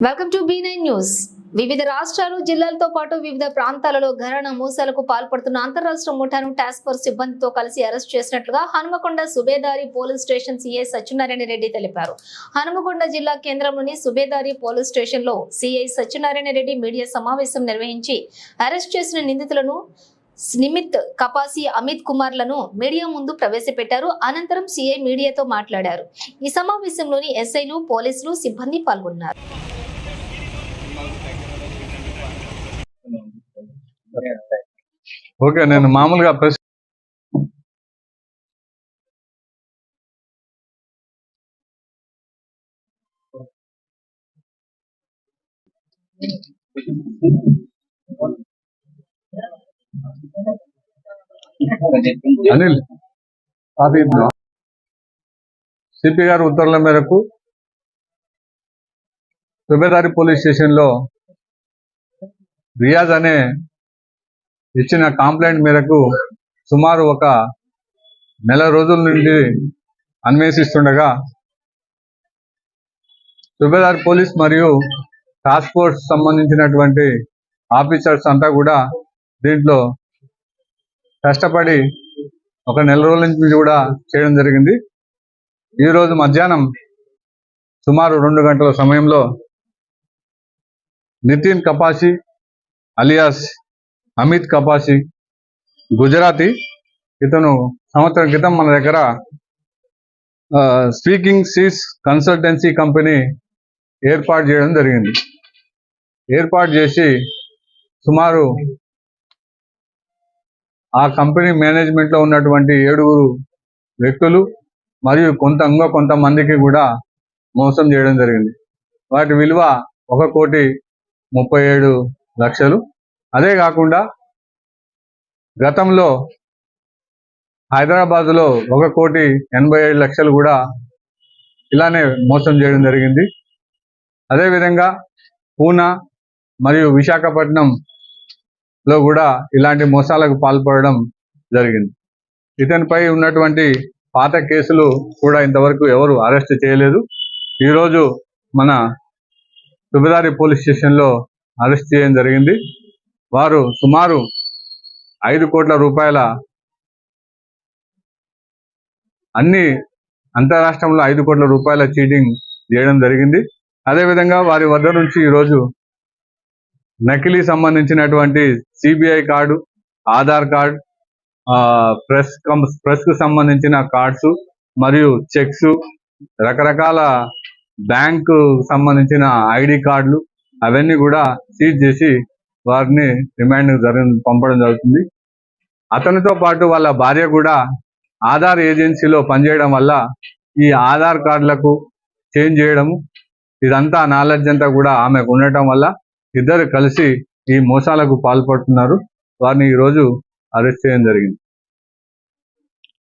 Welcome to B nine news వివిధ రాష్ట్రాలు జిల్లాలతో పాటు వివిధ ప్రాంతాలలో ఘరణ మోసాలకు పాల్పడుతున్న అంతరాష్ట్ర ముఠాను టాస్క్ ఫోర్స్ సిబ్బందితో కలిసి అరెస్ట్ చేసినట్లుగా Hanumakonda Subedari police station CI Satyanarayana Reddy తెలిపారు. హనుమకొండ జిల్లా కేంద్రంలోని సుబేదారి పోలీస్ స్టేషన్లో సిఐ సత్యనారాయణ రెడ్డి మీడియా సమావేశం నిర్వహించి అరెస్ట్ చేసిన నిందితులను నిమిత్ కపాసి అమిత్ కుమార్లను మీడియా ముందు ప్రవేశపెట్టారు. అనంతరం సిఐ మీడియాతో మాట్లాడారు. ఈ సమావేశంలోని ఎస్ఐలు పోలీసులు సిబ్బంది పాల్గొన్నారు. ఓకే నేను మామూలుగా ప్రెస్ అనిల్ అది సిపి గారి ఉత్తర్వుల మేరకు సుబేదారి పోలీస్ స్టేషన్లో రియాజ్ అనే ఇచ్చిన కాంప్లైంట్ మేరకు సుమారు ఒక నెల రోజుల నుండి అన్వేషిస్తుండగా సుబేదార్ పోలీస్ మరియు టాస్క్ ఫోర్స్ సంబంధించినటువంటి ఆఫీసర్స్ అంతా కూడా దీంట్లో కష్టపడి ఒక నెల రోజుల నుంచి కూడా చేయడం జరిగింది. ఈరోజు మధ్యాహ్నం సుమారు రెండు గంటల సమయంలో నితిన్ కపాసి అలియాస్ అమిత్ కపాసి గుజరాతీ. ఇతను సంవత్సరం క్రితం మన దగ్గర స్పీకింగ్ సీస్ కన్సల్టెన్సీ కంపెనీ ఏర్పాటు చేయడం జరిగింది. ఏర్పాటు చేసి సుమారు ఆ కంపెనీ మేనేజ్మెంట్లో ఉన్నటువంటి ఏడుగురు వ్యక్తులు మరియు కొంత ఇంకో కొంతమందికి కూడా మోసం చేయడం జరిగింది. వాటి విలువ ఒక కోటి ముప్పై ఏడు లక్షలు. అదే కాకుండా గతంలో హైదరాబాద్లో ఒక కోటి ఎనభై ఏడు లక్షలు కూడా ఇలానే మోసం చేయడం జరిగింది. అదేవిధంగా పూనా మరియు విశాఖపట్నం లో కూడా ఇలాంటి మోసాలకు పాల్పడడం జరిగింది. ఇతనిపై ఉన్నటువంటి పాత కేసులు కూడా ఇంతవరకు ఎవరు అరెస్ట్ చేయలేదు. ఈరోజు మన సుబిదారి పోలీస్ స్టేషన్లో అరెస్ట్ చేయడం జరిగింది. వారు సుమారు ఐదు కోట్ల రూపాయల అన్ని అంతరాష్ట్రంలో ఐదు కోట్ల రూపాయల చీటింగ్ చేయడం జరిగింది. అదేవిధంగా వారి వద్ద నుంచి ఈరోజు నకిలీ సంబంధించినటువంటి CBI card Aadhaar card press cum ప్రెస్కు సంబంధించిన కార్డ్స్ మరియు చెక్స్ రకరకాల బ్యాంకు సంబంధించిన ఐడి కార్డులు అవన్నీ కూడా సీజ్ చేసి వారిని రిమాండ్ పంపడం జరుగుతుంది. అతనితో పాటు వాళ్ళ భార్య కూడా ఆధార్ ఏజెన్సీలో పనిచేయడం వల్ల ఈ ఆధార్ కార్డులకు చేంజ్ చేయడము ఇదంతా నాలెడ్జ్ అంతా కూడా ఆమెకు ఉండటం వల్ల ఇద్దరు కలిసి ఈ మోసాలకు పాల్పడుతున్నారు. వారిని ఈరోజు అరెస్ట్ చేయడం జరిగింది.